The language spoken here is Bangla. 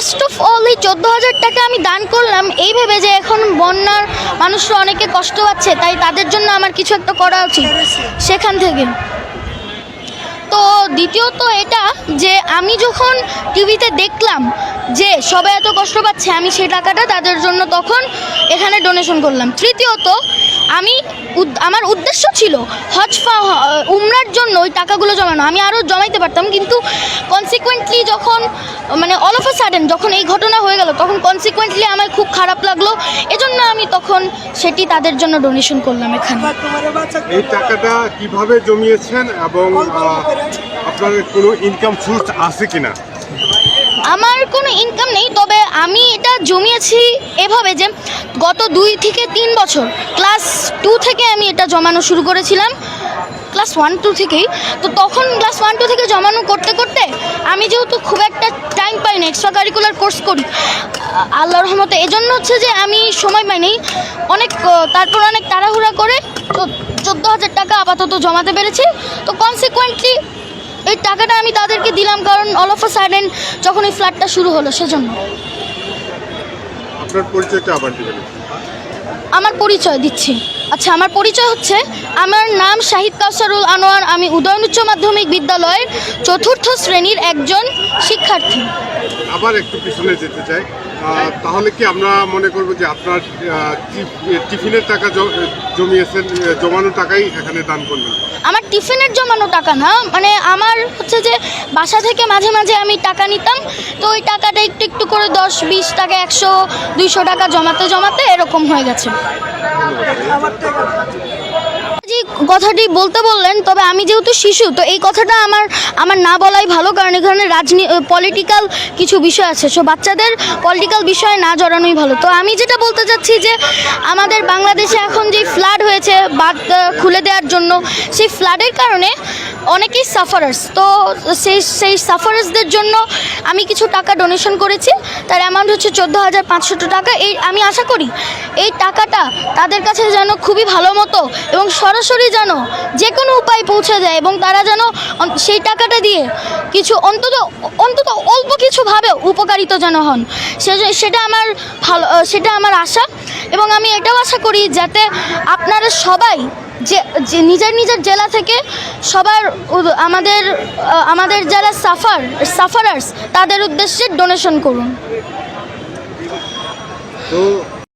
ফার্স্ট অফ অল এই চোদ্দ হাজার টাকা আমি দান করলাম, এই ভেবে যে এখন বন্যার মানুষরা অনেকে কষ্ট পাচ্ছে, তাই তাদের জন্য আমার কিছু একটা করা উচিত সেখান থেকে। তো দ্বিতীয়ত এটা যে আমি যখন টিভিতে দেখলাম যে সবাই এত কষ্ট পাচ্ছে, আমি সেই টাকাটা তাদের জন্য তখন এখানে ডোনেশন করলাম। তৃতীয়ত আমি আমার উদ্দেশ্য ছিল হজ উমরার জন্য ওই টাকাগুলো জমানো। আমি আরও জমাইতে পারতাম কিন্তু কনসিকুয়েন্টলি যখন মানে অল অফ আ সাডেন যখন এই ঘটনা হয়ে গেল তখন কনসিকুয়েন্টলি আমার খুব খারাপ লাগল। এজন্য আমি তখন সেটি তাদের জন্য ডোনেশন করলাম এখানে। এই টাকাটা কীভাবে জমিয়েছেন এবং আপনার কোনো ইনকাম সোর্স আছে কিনা? আমার কোনো ইনকাম নেই তবে আমি এটা জমিয়েছি এভাবে যে গত দুই থেকে তিন বছর ক্লাস টু থেকে আমি এটা জমানো শুরু করেছিলাম ক্লাস ওয়ান টু থেকেই। তো তখন ক্লাস ওয়ান টু থেকে জমানো করতে করতে আমি যেহেতু খুব একটা টাইম পাই না এক্সট্রা কারিকুলার কোর্স করি আ- আল্লাহর রহমতে, এজন্য হচ্ছে যে আমি সময় পাইনি। অনেক, তারপর অনেক তাড়াহুড়া করে চোদ্দ হাজার টাকা আপাতত জমাতে পেরেছি। তো কনসিকুয়েন্টলি এই টাকাটা আমি তাদেরকে দিলাম, কারণ অল অফ আ সাডেন যখন এই ফ্ল্যাটটা শুরু হলো, সেজন্য। আপনার পরিচয়টা আবার দিবেন। আমার পরিচয় দিচ্ছি। আচ্ছা আমার পরিচয় হচ্ছে আমার নাম শাহিদ কাউসারুল আনোয়ার আমি উদয়ন উচ্চ মাধ্যমিক বিদ্যালয়ের চতুর্থ শ্রেণির একজন শিক্ষার্থী। আবার একটু পিছনে যেতে চাই। তাহলে কি আমরা মনে করব যে আপনার টিফিনের টাকা জমিয়েছেন জমানো টাকাই এখানে দান করলেন? আমার টিফিনের জমানো টাকা না মানে আমার হচ্ছে যে বাসা থেকে মাঝে মাঝে আমি টাকা নিতাম তো ওই টাকাটা একটু একটু করে দশ বিশ টাকা একশো দুইশো টাকা জমাতে জমাতে এরকম হয়ে গেছে। যে কথাটি বলতে বললেন, তবে আমি যেহেতু শিশু, তো এই কথাটা আমার আমার না বলাই ভালো, কারণ এখানে রাজনী পলিটিক্যাল কিছু বিষয় আছে। সো বাচ্চাদের পলিটিক্যাল বিষয়ে না জড়ানোই ভালো। তো আমি যেটা বলতে চাচ্ছি যে, আমাদের বাংলাদেশে এখন যে ফ্লাড হয়েছে বাদ খুলে দেওয়ার জন্য, সেই ফ্লাডের কারণে অনেকেই সাফারার্স তো সেই সেই সাফারার্সদের জন্য আমি কিছু টাকা ডোনেশন করেছি। তার অ্যামাউন্ট হচ্ছে চোদ্দ হাজার পাঁচশো টাকা। এই, আমি আশা করি এই টাকাটা তাদের কাছে যেন খুবই ভালো মতো এবং সরাসরি যেন যে কোনো উপায় পৌঁছে যায় এবং তারা যেন সেই টাকাটা দিয়ে কিছু অন্তত অন্তত অল্প কিছুভাবে উপকারিত যেন হন। সে- সেটা আমার ভালো, সেটা আমার আশা এবং আমি এটাও আশা করি যাতে আপনারা সবাই যে নিজের নিজের জেলা থেকে সবার আমাদের আমাদের যারা সাফার, সাফারার্স তাদের উদ্দেশ্যে ডোনেশন করুন। তো